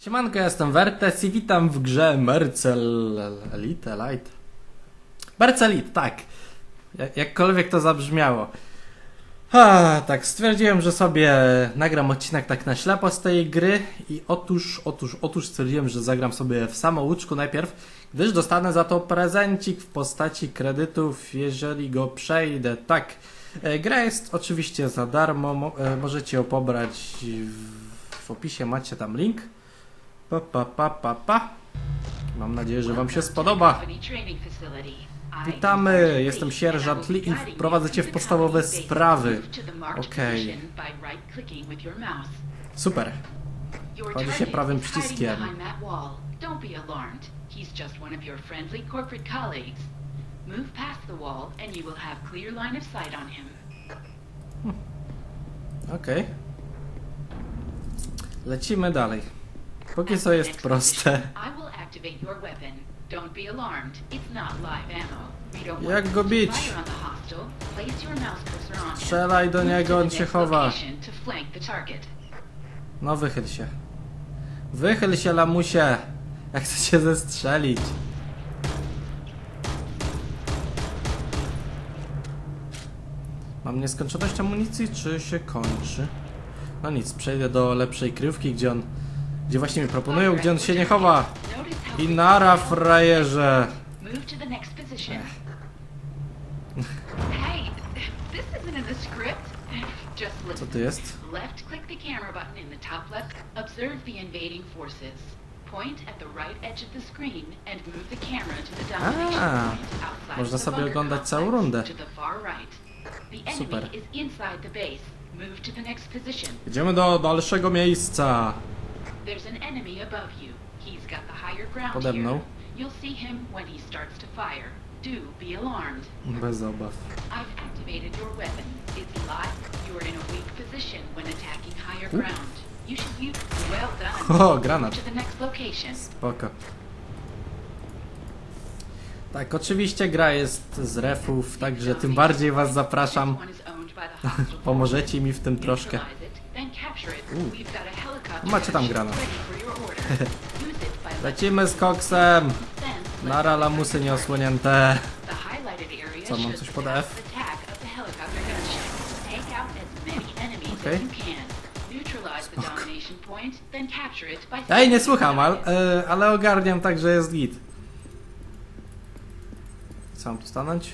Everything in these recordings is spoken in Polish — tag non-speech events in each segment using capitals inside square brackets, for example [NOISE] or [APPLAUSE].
Siemanko, jestem Wertes i witam w grze Mercel Elite Light. Mercel Elite, tak. Jak- Jakkolwiek to zabrzmiało. Ha, tak, stwierdziłem, że sobie nagram odcinek tak na ślepo z tej gry i otóż, otóż, otóż stwierdziłem, że zagram sobie w samouczku najpierw, gdyż dostanę za to prezencik w postaci kredytów, jeżeli go przejdę. Tak, e, gra jest oczywiście za darmo, mo, e, możecie ją pobrać w opisie, macie tam link. Pa, pa, pa, pa, pa. Mam nadzieję, że Wam się spodoba. Witamy, jestem sierżant Lee i wprowadzę Cię w podstawowe sprawy. Okej. Super. Chodzi się prawym przyciskiem. Move past the wall and you will have clear line of sight on him. Okej. Lecimy dalej. Póki co jest proste. Jak go bić? Strzelaj do niego, on się chowa. No wychyl się. Wychyl się, lamusie. Jak chcę cię zestrzelić. Mam nieskończoność amunicji, czy się kończy? No nic, przejdę do lepszej kryjówki, gdzie on... Gdzie właśnie mi proponują, gdzie on się nie chowa. I nara, frajerze. [LAUGHS] Co to jest? Left click the camera button in the top left. Observe the invading forces. Point at the right edge of the screen and move the camera to the domination A, point outside można the sobie bunker oglądać całą complex rundę. To the far right. The enemy Super. is inside the base. Move to the next position. Idziemy do dalszego miejsca. There's an enemy above you. He's got the higher ground Pode mną. here. You'll see him when he starts to fire. Do be alarmed. Bez obaw. I've activated your weapon. It's live. You are in a weak position when attacking higher ground. You should use. Well done. [LAUGHS] O, granat. To the next location. Spoko. Tak, oczywiście gra jest z refów, także tym bardziej was zapraszam. [LAUGHS] Pomożecie mi w tym troszkę. U. Macie tam granat. [LAUGHS] Lecimy z koksem! Nara lamusy nieosłonięte. Co, mam coś pod F? Okej. by Ej, nie słucham, ale, e, ale ogarniam tak, że jest git. Co mam tu stanąć?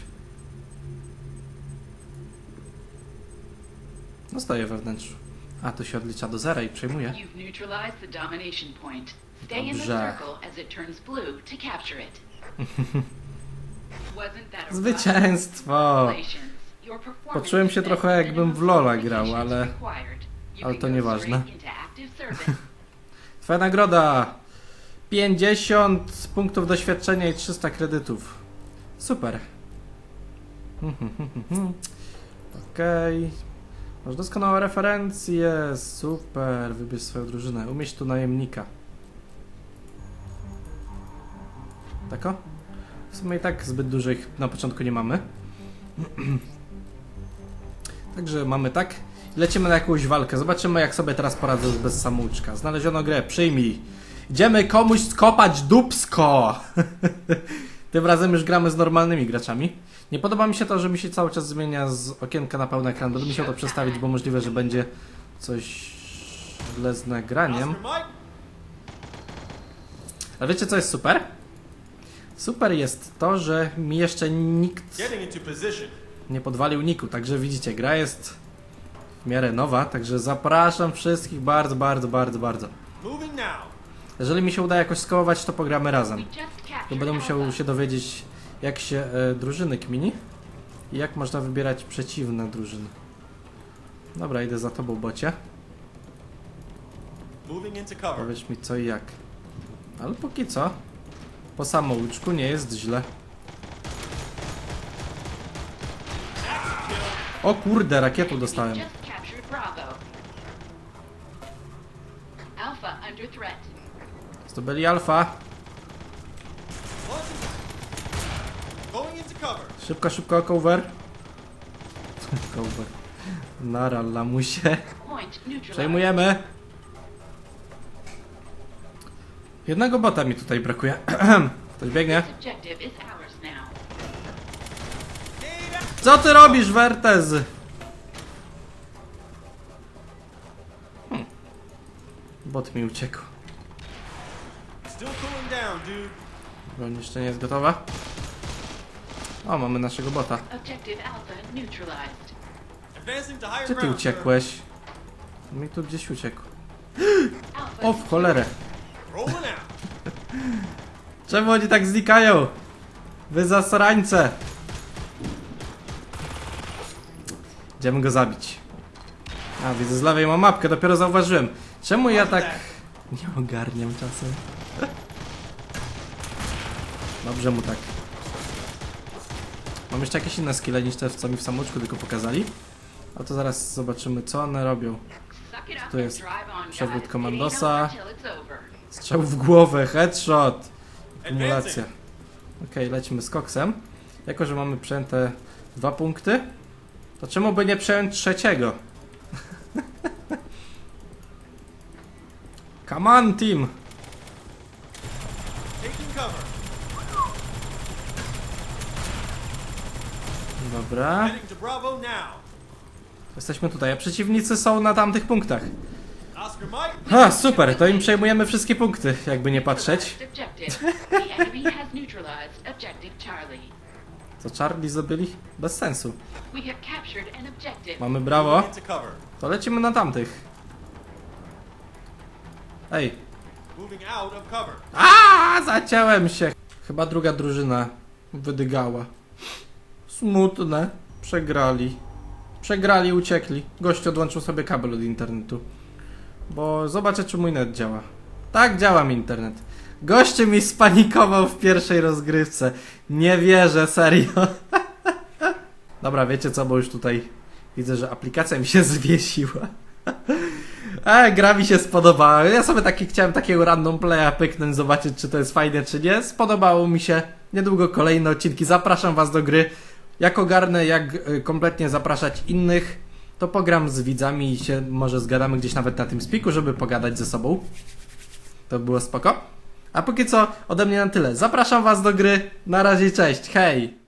No stoję we wnętrzu. A, tu się odlicza do zera i przejmuję. You've neutralized the domination point. Stay in the Dobrze. circle as it turns blue to capture it. Wasn't that a Zwycięstwo! Congratulations. Your performance Poczułem się met trochę jakbym w Lola grał, qualifications ale- required. You ale can to go nieważne. straight into active [LAUGHS] service. Twoja nagroda! 50 punktów doświadczenia i 300 kredytów. Super. [LAUGHS] Okej. Masz doskonałe referencje. Super. Wybierz swoją drużynę. Umieść tu najemnika. Tako? W sumie i tak zbyt dużych na początku nie mamy. [CLEARS THROAT] Także mamy tak. Lecimy na jakąś walkę. Zobaczymy, jak sobie teraz poradzę już bez samouczka. Znaleziono grę, przyjmij. Idziemy komuś skopać dupsko! [LAUGHS] Tym razem już gramy z normalnymi graczami. Nie podoba mi się to, że mi się cały czas zmienia z okienka na pełny ekran. Będę musiał to przestawić, bo możliwe, że będzie coś źle z nagraniem. Ale wiecie, co jest super? Super jest to, że mi jeszcze nikt nie podwalił niku, także widzicie, gra jest w miarę nowa, także zapraszam wszystkich bardzo, bardzo, bardzo, bardzo. Moving now. Jeżeli mi się uda jakoś skołować, to pogramy razem. To będę musiał się dowiedzieć, jak się e, drużyny kmini i jak można wybierać przeciwne drużyny. Dobra, idę za tobą, bocie. Powiedz mi co i jak. Ale póki co, po samouczku nie jest źle. O kurde, rakietą dostałem. Alpha under threat. Alfa. Going into cover. Szybko, szybko, cover. [LAUGHS] cover. Nara, lamusie. Przejmujemy. Jednego bota mi tutaj brakuje. [CLEARS THROAT] Ktoś biegnie. Co ty robisz, Wertez? Hmm. Bot mi uciekł. Broń jeszcze nie jest gotowa. O, mamy naszego bota. Gdzie ty uciekłeś? Mi tu gdzieś uciekł. O, w cholerę. [LAUGHS] Czemu oni tak znikają? Wy zasrańce! Idziemy go zabić. A, widzę z lewej mam mapkę, dopiero zauważyłem. Czemu ja tak... Nie ogarniam czasem. Dobrze mu tak. Mam jeszcze jakieś inne skille niż te, co mi w samouczku tylko pokazali. A to zaraz zobaczymy, co one robią. Tu jest przewód komandosa. Strzał w głowę, headshot! Kumulacja. Okej, lecimy z koksem. Jako, że mamy przejęte dwa punkty, to czemu by nie przejąć trzeciego? [LAUGHS] Come on, team! Taking cover. Dobra, jesteśmy tutaj, a przeciwnicy są na tamtych punktach. Ha, super, to im przejmujemy wszystkie punkty, jakby nie patrzeć. Co Charlie zdobyli? Bez sensu. Mamy brawo, to lecimy na tamtych. Ej. A, zaciąłem się. Chyba druga drużyna wydygała. Smutne. Przegrali. Przegrali, uciekli. Gość odłączył sobie kabel od internetu. Bo zobaczę, czy mój net działa. Tak, działa mi internet. Goście mi spanikował w pierwszej rozgrywce. Nie wierzę, serio. [LAUGHS] Dobra, wiecie co, bo już tutaj widzę, że aplikacja mi się zwiesiła. [LAUGHS] E, gra mi się spodobała. Ja sobie taki chciałem takiego random playa pyknąć, zobaczyć czy to jest fajne czy nie. Spodobało mi się. Niedługo kolejne odcinki. Zapraszam was do gry. Jak ogarnę, jak y, kompletnie zapraszać innych, to pogram z widzami i się może zgadamy gdzieś nawet na tym spiku, żeby pogadać ze sobą. To by było spoko. A póki co ode mnie na tyle. Zapraszam was do gry. Na razie, cześć. Hej!